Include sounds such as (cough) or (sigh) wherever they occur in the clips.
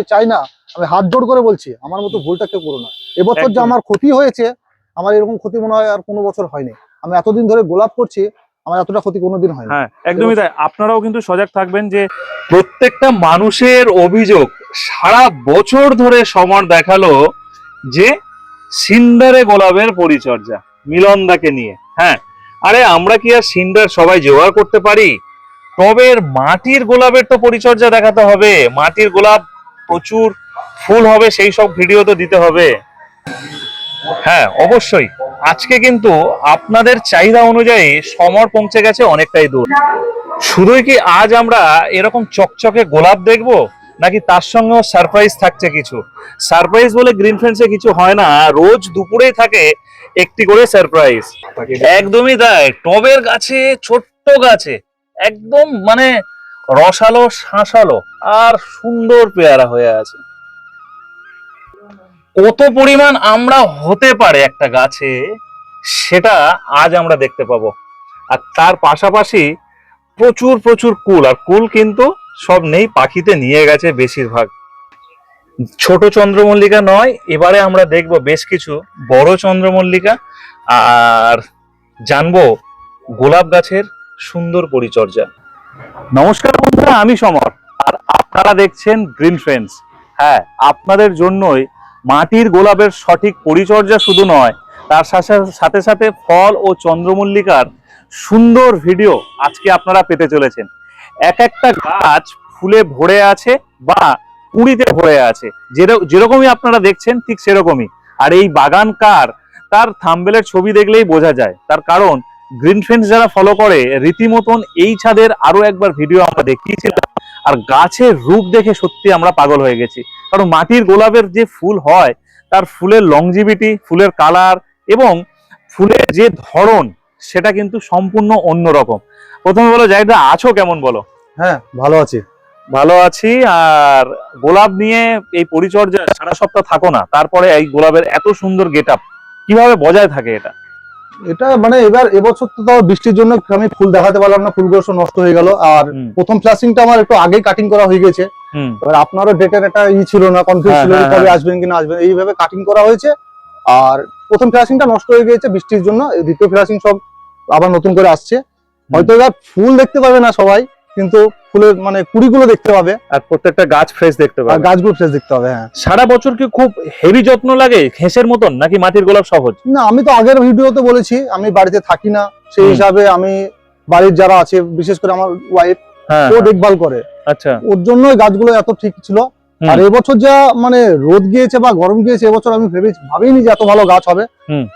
আমি চাই না আমি হাত জোড় করে বলছি আমার মতো ভুলটা কেউ করো না। এবছর যে আমার ক্ষতি হয়েছে আমার এরকম ক্ষতি মনে হয় আর কোনো বছর হয়নি। আমি এতদিন ধরে গোলাপ করছি আমার এতটা ক্ষতি কোনোদিন হয়নি। হ্যাঁ একদমই তাই। আপনারাও কিন্তু সজাগ থাকবেন যে প্রত্যেকটা মানুষের অভিযোগ সারা বছর ধরে সমর দেখাল যে সিন্ডারে গোলাপের পরিচর্যা মিলনদাকে নিয়ে। হ্যাঁ আরে আমরা কি আর সিন্ডার সবাই জোগাড় করতে পারি? টবের মাটির গোলাপের তো পরিচর্যা দেখাতে হবে। মাটির গোলাপ প্রচুর ফুল হবে, সেই সব ভিডিও তো দিতে হবে। হ্যাঁ অবশ্যই। আজকে কিন্তু আপনাদের চাহিদা অনুযায়ী সমর পৌঁছে গেছে অনেকটাই দূর। শুধুই কি আজ আমরা এরকম চকচকে গোলাপ দেখব, নাকি তার সঙ্গেও সারপ্রাইজ থাকছে কিছু? সারপ্রাইজ বলে গ্রিন ফ্রেন্ডসে কিছু হয় না, রোজ দুপুরেই থাকে একটি করে সারপ্রাইজ একদমই তাই, টবের গাছে, ছোট্ট গাছে, একদম মানে রসালো, শাঁসালো আর সুন্দর পেয়ারা হয়ে আছে। কত পরিমাণ আমরা হতে পারে একটা গাছে, সেটা আজ আমরা দেখতে পাবো। আর তার পাশাপাশি প্রচুর প্রচুর কুল, আর কুল কিন্তু সব নেই, পাখিতে নিয়ে গেছে বেশিরভাগ। ছোট চন্দ্রমল্লিকা নয়, এবারে আমরা দেখব বেশ কিছু বড় চন্দ্রমল্লিকা, আর জানব গোলাপ গাছের সুন্দর পরিচর্যা। নমস্কার বন্ধুরা, আমি সমর। আর আপনারা দেখছেন গ্রিন ফ্রেন্ডস হ্যাঁ আপনাদের জন্যই মাটির গোলাপের সঠিক পরিচর্যা শুধু নয়, তার সাথে- সাথে ফল ও চন্দ্রমল্লিকার সুন্দর ভিডিও আজকে আপনারা পেতে চলেছেন। এক একটা গাছ ফুলে ভরে আছে বা কুড়িতে ভরে আছে। যেরকমই আপনারা দেখছেন, ঠিক সেরকমই। আর এই বাগান কার তার থাম্বেলের ছবি দেখলেই বোঝা যায়। তার কারণ গ্রিন ফ্রেন্ডস যারা ফলো করে রীতিমতন এই ছাদের আরও একবার ভিডিও আমরা দেখিয়েছিলাম। আর গাছের রূপ দেখে সত্যি আমরা পাগল হয়ে গেছি। কারণ মাটির গোলাপের যে ফুল হয় তার ফুলের লংজিভিটি ফুলের কালার এবং ফুলের যে ধরন সেটা কিন্তু সম্পূর্ণ অন্যরকম প্রথমে বলো জায়গা আছো কেমন বলো? হ্যাঁ ভালো আছি। ভালো আছি আর গোলাপ নিয়ে এই পরিচর্যা সারা সপ্তাহ থাকো না। তারপরে এই গোলাপের এত সুন্দর গেট আপ কীভাবে বজায় থাকে এটা? এটা মানে এবার এবছর তো তাও বৃষ্টির জন্য আমি ফুল দেখাতে পারলাম না ফুলগুলো সব নষ্ট হয়ে গেল। আর। প্রথম ফ্লাসিংটা আমার একটু আগে কাটিং করা হয়ে গেছে। এবার আপনারও ডেটের একটা ই ছিল না কনফিউজ হ্যাঁ, ছিল হ্যাঁ, কবে হ্যাঁ। আসবেন কিনা আসবেন এইভাবে কাটিং করা হয়েছে। আর প্রথম ফ্লাসিংটা নষ্ট হয়ে গেছে বৃষ্টির জন্য দ্বিতীয় ফ্লাসিং সব আবার নতুন করে আসছে। হয়তো এবার ফুল দেখতে পাবে না সবাই। কিন্তু ফুলের মানে কুড়িগুলো দেখতে পাবে। আর প্রত্যেকটা গাছ ফ্রেশ দেখতে আর পাবে। গাছগুলো ফ্রেশ দেখতে পাবে হ্যাঁ। সারা বছর কি খুব হেভি যত্ন লাগে ঘেঁসের মতন নাকি মাটির গোলাপ সহজ? না আমি তো আগের ভিডিওতে বলেছি আমি বাড়িতে থাকি না। সেই হিসাবে আমি বাড়ির যারা আছে বিশেষ করে আমার ওয়াইফ হ্যাঁ ও দেখভাল করে। আচ্ছা। ওর জন্য গাছগুলো এত ঠিক ছিল। আর এবছর যা মানে রোদ গিয়েছে বা গরম গিয়েছে এবছর আমি ভেবে ভাবিনি যে এত ভালো গাছ হবে।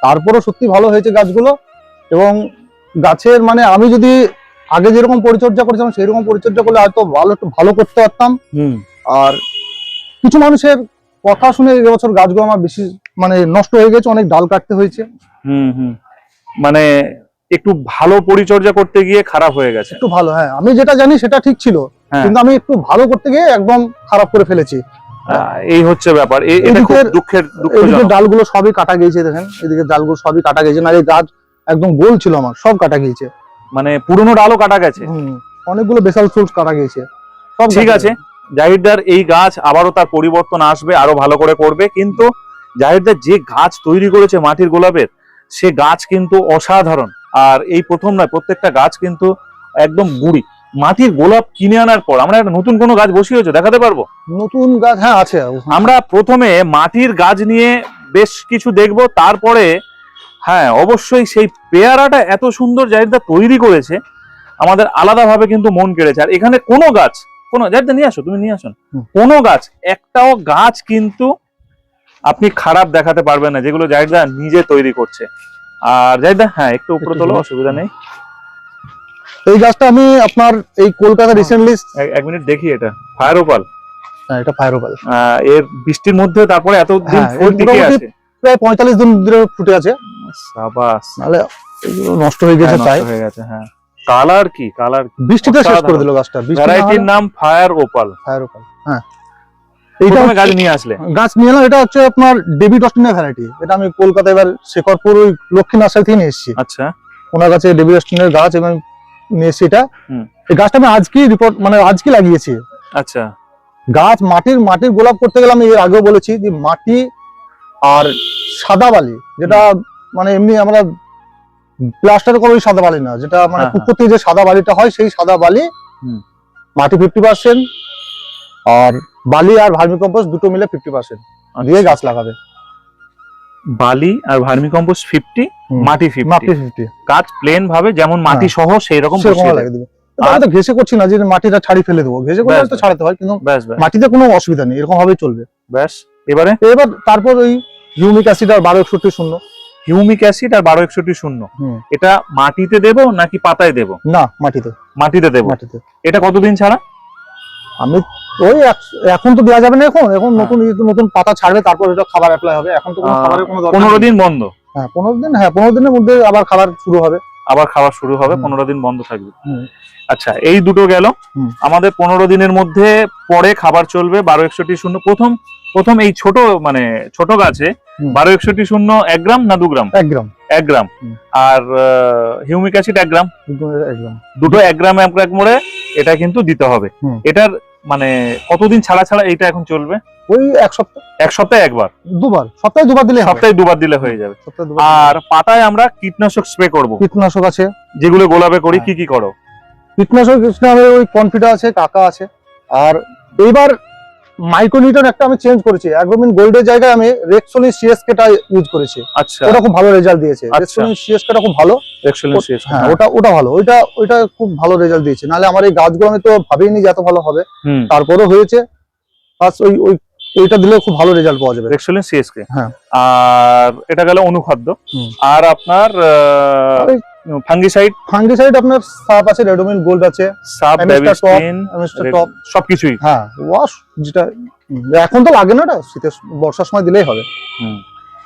তারপরও সত্যি ভালো হয়েছে গাছগুলো। এবং গাছের মানে আমি যদি আগে যেরকম পরিচর্যা করেছিলাম সেই রকম পরিচর্যা করলে হয়তো ভালো একটু ভালো করতে পারতাম। আর কিছু মানুষের কথা শুনে এবছর গাছগুলো আমার বেশি মানে নষ্ট হয়ে গেছে অনেক ডাল কাটতে হয়েছে। হুম হুম। মানে একটু ভালো পরিচর্যা করতে গিয়ে খারাপ হয়ে গেছে। একটু ভালো হ্যাঁ। আমি যেটা জানি সেটা ঠিক ছিল হ্যাঁ। কিন্তু আমি একটু ভালো করতে গিয়ে একদম খারাপ করে ফেলেছি। এই হচ্ছে ব্যাপার। এ- এটা খুব দুঃখের দুঃখজনক। ডালগুলো সবই কাটা গিয়েছে দেখেন। এদিকে ডালগুলো সবই কাটা গিয়েছে। না এই গাছ একদম গোল ছিল আমার সব কাটা গিয়েছে। মানে পুরনো ডালও কাটা গেছে। অনেকগুলো বেসাল ফ্রুট কাটা গেছে সব ঠিক আছে। জাহিরদার এই গাছ আবারও তার পরিবর্তন আসবে আরও ভালো করে করবে কিন্তু জাহিরদার যে গাছ তৈরি করেছে মাটির গোলাপের সে গাছ কিন্তু অসাধারণ। আর এই প্রথম নয় প্রত্যেকটা গাছ কিন্তু একদম গুড়ি। মাটির গোলাপ কিনে আনার পর আমরা একটা নতুন কোনো গাছ বসিয়েছো দেখাতে পারব? নতুন গাছ হ্যাঁ আছে। আমরা প্রথমে মাটির গাছ নিয়ে বেশ কিছু দেখব তারপরে হ্যাঁ অবশ্যই সেই পেয়ারাটা এত সুন্দর জাহিরদা তৈরি করেছে আমাদের আলাদাভাবে কিন্তু মন কেড়েছে। আর এখানে কোনো গাছ কোনো জাহিরদা নিয়ে আসো তুমি নিয়ে আসো। কোনো গাছ একটাও গাছ কিন্তু আপনি খারাপ দেখাতে পারবেন না যেগুলো জাহিরদা নিজে তৈরি করছে। আর জাহিরদা হ্যাঁ একটু উপরে তোলো। অসুবিধা নেই। এই গাছটা আমি আপনার এই কলকাতা রিসেন্টলি এক- এক মিনিট দেখি এটা। ফায়ার ওপাল হ্যাঁ এটা ফায়ারোপাল এর বৃষ্টির মধ্যে তারপরে এতদিন হ্যাঁ, ফুল টিকে আছে। প্রায় পঁয়তাল্লিশ দিন ধরে ফুটে আছে। সাবাস। নাহলে এগুলো নষ্ট হয়ে গেছে হ্যাঁ, তাই। হয়ে গেছে হ্যাঁ। কালার কি? কালার বৃষ্টিতে শেষ করে দিল গাছটা। ভ্যারাইটির নাম ফায়ার ওপাল ফায়ারোপাল হ্যাঁ। এইটা হচ্ছে- গাছ নিয়ে আসলে। গাছ নিয়ে এলাম এটা হচ্ছে আপনার ডেভিড ভ্যারাইটি এটা আমি কলকাতা এবার শেখরপুর ওই লক্ষ্মী নার্সারি থেকে নিয়ে এসেছি। আচ্ছা। ওনার কাছে ডেভিড অস্টিনের গাছ এবং নিয়ে এসেছি এটা। এই গাছটা আমি আজকেই রিপোর্ট মানে আজকে লাগিয়েছি। আচ্ছা। গাছ মাটির মাটির গোলাপ করতে গেলে আমি এর আগেও বলেছি যে মাটি আর সাদা বালি যেটা মানে এমনি আমরা প্লাস্টার করে সাদা বালি না যেটা মানে হ্যাঁ, পুকুর থেকে যে সাদা বালিটা হয় সেই সাদা বালি মাটি ফিফটি পার্সেন্ট আর বালি আর ভার্মি কম্পোস্ট দুটো মিলে ফিফটি পার্সেন্ট দিয়ে গাছ লাগাবে। বালি আর ভার্মি কম্পোস্ট ফিফটি। মাটি মাটি ফিফটি গাছ প্লেন ভাবে যেমন মাটি সহ সেই রকম। লাগিয়ে আমি তো ঘেসে করছি না যে মাটিটা ছাড়ি ফেলে দেবো। ঘেসে করলে তো ছাড়াতে হয় কিন্তু মাটিতে কোনো অসুবিধা নেই এরকম ভাবেই চলবে। ব্যাস এবারে? এবার তারপর ওই হিউমিক অ্যাসিড আর বারো একষট্টি শূন্য। হিউমিক অ্যাসিড আর বারো একষট্টি শূন্য। এটা মাটিতে দেবো নাকি পাতায় দেবো? না মাটিতে। মাটিতে দেবো। মাটিতে। এটা কতদিন ছাড়া? আমি ওই এখন তো দেওয়া যাবে না এখন। এখন হ্যাঁ। নতুন নতুন পাতা ছাড়বে তারপর এটা খাবার অ্যাপ্লাই হবে। এখন তো কোনো খাবারের কোনো পনেরো দিন বন্ধ? হ্যাঁ পনেরো দিন হ্যাঁ পনেরো দিনের মধ্যে আবার খাবার শুরু হবে। আবার খাওয়া শুরু হবে পনেরো দিন বন্ধ থাকবে। আচ্ছা এই দুটো গেল। আমাদের পনেরো দিনের মধ্যে পরে খাবার চলবে বারো একষট্টি শূন্য। প্রথম প্রথম এই ছোট মানে ছোট গাছে বারো একষট্টি শূন্য এক গ্রাম না দু গ্রাম? এক গ্রাম। এক গ্রাম। আর হিউমিক অ্যাসিড এক গ্রাম? দুটো এক গ্রাম। এক গ্রাম করে এটা কিন্তু দিতে হবে। এটার মানে কতদিন ছাড়া ছাড়া এটা এখন চলবে? ওই এক সপ্তাহ। এক সপ্তাহে একবার? দুবার। সপ্তাহে দুবার দিলে সপ্তাহে দুবার দিলে হয়ে যাবে। দুবার আর পাতায় আমরা কীটনাশক স্প্রে করব। কীটনাশক আছে। যেগুলো গোলাপে করি হ্যাঁ। কি কি করো? কীটনাশক ওই কনফিডা আছে কাকা আছে। আর এইবার মাইক্রোনিউটন একটা আমি চেঞ্জ করেছি। অ্যাগ্রোমিন গোল্ডের জায়গায় আমি রেক্সোলিন সিএসকে টা ইউজ করেছি। আচ্ছা। ওটা খুব ভালো রেজাল্ট দিয়েছে। আচ্ছা। রেক্সোলিন সিএসকে টা খুব ভালো। এক্সেলেন্ট হ্যাঁ ওটা ওটা ভালো। ওইটা ওইটা খুব ভালো রেজাল্ট দিয়েছে। নাহলে আমার এই গাছগুলো আমি তো ভাবিনি যে এত ভালো হবে। হুম। তারপরেও হয়েছে। প্লাস ওই ওই ওইটা দিলে খুব ভালো রেজাল্ট পাওয়া যাবে। এক্সেলেন্ট সিএসকে হ্যাঁ। আর এটা গেল অনুখাদ্য। আর আপনার ফাঙ্গিসাইড? ফাঙ্গিসাইড আপনার সাপ আছে রেডোমিন গোল্ড আছে Amista top, সবকিছুই? হ্যাঁ ওয়াশ যেটা এখন তো লাগে না এটা শীতের বর্ষার সময় দিলেই হবে।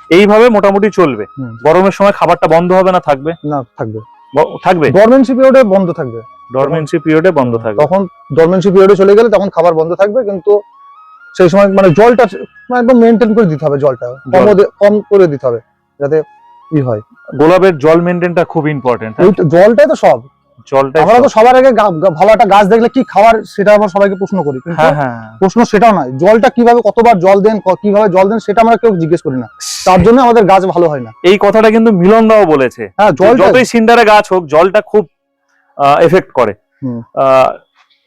এইভাবে মোটামুটি চলবে। গরমের সময় খাবারটা বন্ধ হবে না থাকবে? না থাকবে। থাকবে? ডরমেন্সি পিরিয়ডে বন্ধ থাকবে। ডরমেন্সি পিরিয়ডে বন্ধ থাকবে। তখন ডরমেন্সি পিরিয়ডে চলে গেলে তখন খাবার বন্ধ থাকবে কিন্তু সেই সময় মানে জলটা মানে একদম মেনটেন করে দিতে হবে জলটা। কম কম করে দিতে হবে যাতে ই হয়? গোলাপের জল মেনটেনটা খুব ইম্পর্টেন্ট জলটাই তো সব। জলটাই আমরা তো সবার আগে ভালো একটা গাছ দেখলে কি খাবার সেটা আমরা সবাইকে প্রশ্ন করি হ্যাঁ হ্যাঁ। প্রশ্ন সেটাও নয়। জলটা কীভাবে কতবার জল দেন কীভাবে জল দেন সেটা আমরা কেউ জিজ্ঞেস করি না। তার জন্য আমাদের গাছ ভালো হয় না। এই কথাটা কিন্তু মিলন দাও বলেছে। হ্যাঁ জলটা যতই সিন্ডারে গাছ হোক জলটা খুব এফেক্ট করে।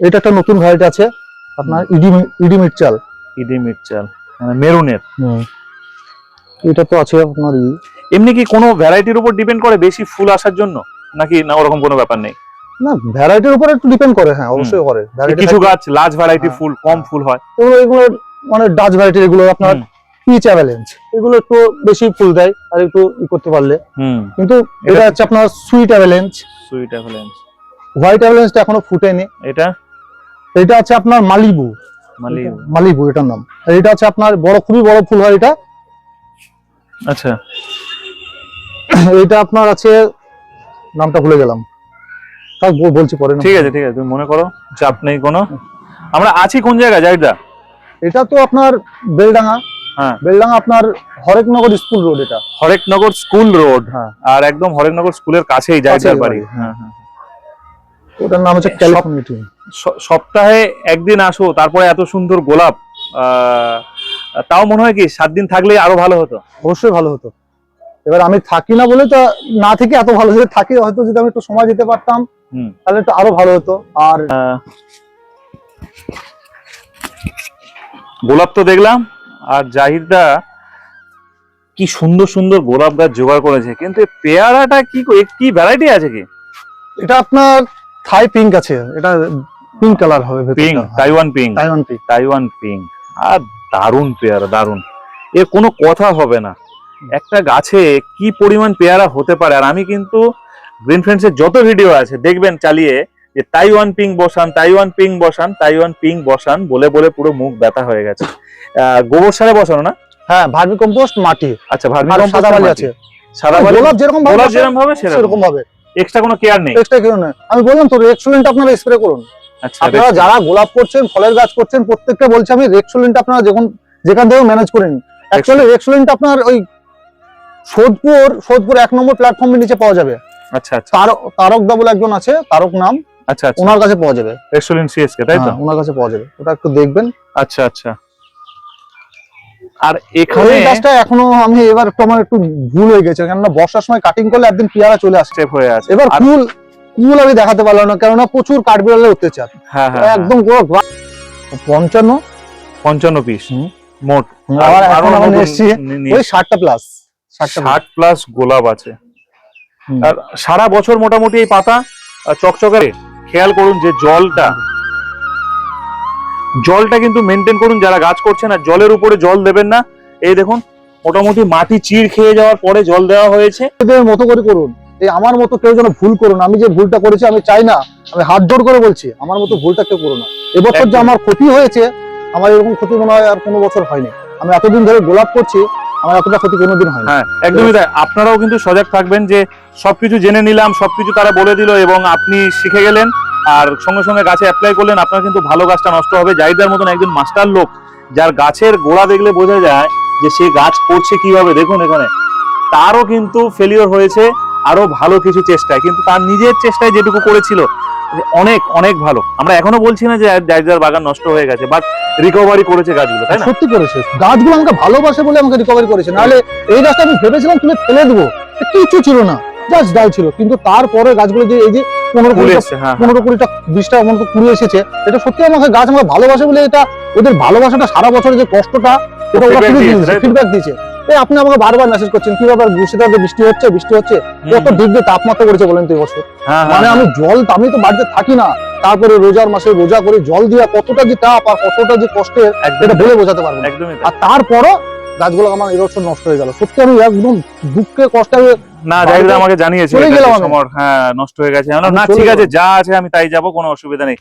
এটা একটা নতুন ভ্যারাইটি আছে আপনার ইডি ইডি মিরচাল ইডি মির্চাল মানে মেরুনের। এটা তো আছে আপনার এমনি কি কোনো ভ্যারাইটির উপর ডিপেন্ড করে বেশি ফুল আসার জন্য? নাকি না ওরকম কোনো ব্যাপার নেই? না ভ্যারাইটির উপর একটু ডিপেন্ড করে হ্যাঁ অবশ্যই করে। কিছু গাছ লার্জ ভ্যারাইটি ফুল কম। ফুল হয়। এগুলো এগুলো মানে ডাচ ভ্যারাইটি এগুলো আপনার পিচ অ্যাভেলেন্স এগুলো একটু বেশি ফুল দেয় আর একটু ই করতে পারলে। কিন্তু এটা হচ্ছে আপনার sweet avalanche sweet avalanche white অ্যাভেলেন্সটা এখনও ফুটেনি। এটা? এটা আছে আপনার মালিবু মালি মালিবু এটার নাম। এটা আছে আপনার বড় খুবই বড় ফুল হয় এটা। আচ্ছা। (coughs) এটা আপনার আছে নামটা ভুলে গেলাম। বল- বলছি পরে ঠিক আছে ঠিক আছে তুমি মনে করো চাপ নেই কোনো। আমরা আছি কোন জায়গায় জাহিদা? এটা তো আপনার বেলডাঙ্গা। হ্যাঁ। বেলডাঙ্গা আপনার হরেকনগর স্কুল রোড এটা। Harekanagar school road. হ্যাঁ। আর একদম হরেকনগর স্কুলের কাছেই জাহিদার বাড়ি। বাড়ি, হ্যাঁ হ্যাঁ ওটার নাম হচ্ছে ক্যালিফোর্নিয়া স- সপ্তাহে একদিন আসো তারপরে এত সুন্দর গোলাপ। তাও মনে হয় কি সাত দিন থাকলে আরও ভালো হতো? অবশ্যই ভালো হতো। এবার আমি থাকি না বলে তো না থেকে এত ভালো যদি থাকি হয়তো যদি আমি একটু সময় দিতে পারতাম তাহলে একটু আরও ভালো হতো। আর গোলাপ তো দেখলাম আর জাহিদা কি সুন্দর সুন্দর গোলাপ গাছ জোগাড় করেছে। কিন্তু পেয়ারাটা কি কো- ভ্যারাইটি আছে কি? এটা আপনার থাই পিঙ্ক আছে এটা পিঙ্ক কালার হবে pink Taiwan pink Taiwan pink Taiwan pink আর দারুণ পেয়ারা দারুণ। এর কোনো কথা হবে না। একটা গাছে কি পরিমাণ পেয়ারা হতে পারে? আর আমি কিন্তু গ্রিন ফ্রেন্ডস এর যত ভিডিও আছে দেখবেন চালিয়ে যে তাইওয়ান পিঙ্ক বসান তাইওয়ান পিং বসান তাইওয়ান পিং বসান বলে বলে পুরো মুখ ব্যথা হয়ে গেছে। আহ, গোবর সারে বসানো না? হ্যাঁ ভার্মি কম্পোস্ট মাটি। আচ্ছা ভার্মি কম্পোস্ট সাদা বালি। আছে। সাদা বালি? গোলাপ যেরকম ভাবে গোলাপ যেরকম ভাবে সেরকম। ভাবে। এক্সট্রা কোনো কেয়ার নেই? এক্সট্রা কেউ নয় আমি বললাম তো রেক্সোলিনটা আপনারা স্প্রে করুন। আচ্ছা আপনারা যারা গোলাপ করছেন ফলের গাছ করছেন প্রত্যেকটা বলছে আমি রেক্সোলিনটা আপনারা যখন যেখান থেকে ম্যানেজ করেন অ্যাকচুয়ালি রেক্সোলিনটা আপনার ওই সোদপুর সোদপুর এক নম্বর প্ল্যাটফর্মের নিচে পাওয়া যাবে। আচ্ছা আচ্ছা। তারক তারক দা বলে একজন আছে তারক নাম। আচ্ছা আচ্ছা। ওনার কাছে পাওয়া যাবে। এক্সেলেন্ট সিএসকে তাই তো? হ্যাঁ, ওনার কাছে পাওয়া যাবে। ওটা একটু দেখবেন। আচ্ছা আচ্ছা। আর এখানে গাছটা এখনও আমি এবার একটু আমার একটু ভুল হয়ে গেছে কেননা বর্ষার সময় কাটিং করলে একদিন পেয়ারা চলে আসছে হয়ে আছে এবার ফুল ফুল আমি দেখাতে পারলাম না কেননা প্রচুর কাঠবিড়ালের অত্যাচার। হ্যাঁ হ্যাঁ একদম পুরো পঞ্চান্ন। পঞ্চান্ন পিস মোট। আবার এখন আমার এসছি ওই ষাটটা প্লাস ষাট প্লাস গোলাপ আছে। আর সারা বছর মোটামুটি এই পাতা আহ, চকচকে খেয়াল করুন যে জলটা জলটা কিন্তু মেনটেন করুন যারা গাছ করছেন আর জলের উপরে জল দেবেন না। এই দেখুন মোটামুটি মাটি চিড় খেয়ে যাওয়ার পরে জল দেওয়া হয়েছে। মতো করে করুন। এই আমার মতো কেউ যেন ভুল করুন আমি যে ভুলটা করেছি আমি চাই না আমি হাত জোড় করে বলছি আমার মতো ভুলটা কেউ করো না। এবছর যে আমার ক্ষতি হয়েছে আমার এরকম ক্ষতি মনে হয় আর কোনো বছর হয়নি। আমি এতদিন ধরে গোলাপ করছি আমার অতটা ক্ষতি কোনোদিন হয় হ্যাঁ একদমই তাই। আপনারাও কিন্তু সজাগ থাকবেন যে সবকিছু জেনে নিলাম, সবকিছু তারা বলে দিল এবং আপনি শিখে গেলেন আর সঙ্গে সঙ্গে গাছে অ্যাপ্লাই করলেন, আপনার কিন্তু ভালো গাছটা নষ্ট হবে। জাহিদার মতন একজন মাস্টার লোক, যার গাছের গোড়া দেখলে বোঝা যায় যে সে গাছ করছে কীভাবে। দেখুন এখানে, তারও কিন্তু ফেলিওর হয়েছে আরও ভালো কিছু চেষ্টায়। কিন্তু তার নিজের চেষ্টায় যেটুকু করেছিল অনেক অনেক ভালো। আমরা এখনও বলছি না যে জাহিদার বাগান নষ্ট হয়ে গেছে বাট রিকভারি করেছে গাছগুলো তাই না? সত্যি করেছে। গাছগুলো আমাকে ভালোবাসে বলে আমাকে রিকভারি করেছে। নাহলে এই গাছটা আমি ভেবেছিলাম তুলে ফেলে দেবো। কিছু ছিল না। জাস্ট ডাল ছিল। কিন্তু তারপরে গাছগুলো যে এই যে পনেরো হ্যাঁ। পনেরো কুড়িটা বিশটা মতো কুড়ি এসেছে এটা সত্যি আমাকে গাছ আমাকে ভালোবাসে বলে এটা ওদের ভালোবাসাটা সারা বছরের যে কষ্টটা এটা ওরা ফিডব্যাক দিয়েছে। এই আপনি আমাকে বারবার মেসেজ করছেন কি ব্যাপার? মুর্শিদাবাদে বৃষ্টি হচ্ছে বৃষ্টি হচ্ছে। কত ডিগ্রি তাপমাত্রা করেছে বলেন তো এই বছর? হ্যাঁ মানে আমি জল আমি তো বাড়িতে থাকি না। তারপরে রোজার মাসে রোজা করে জল দিয়া কতটা যে তাপ আর কতটা যে কষ্টের এটা বলে বোঝাতে পারব আর তারপরও গাছগুলো আমার এবছর নষ্ট হয়ে গেল। সত্যি আমি একদম দুঃখে কষ্টে না জাহিদা আমাকে জানিয়েছে হ্যাঁ নষ্ট হয়ে গেছে। না ঠিক আছে যা আছে আমি তাই যাব কোনো অসুবিধা নেই।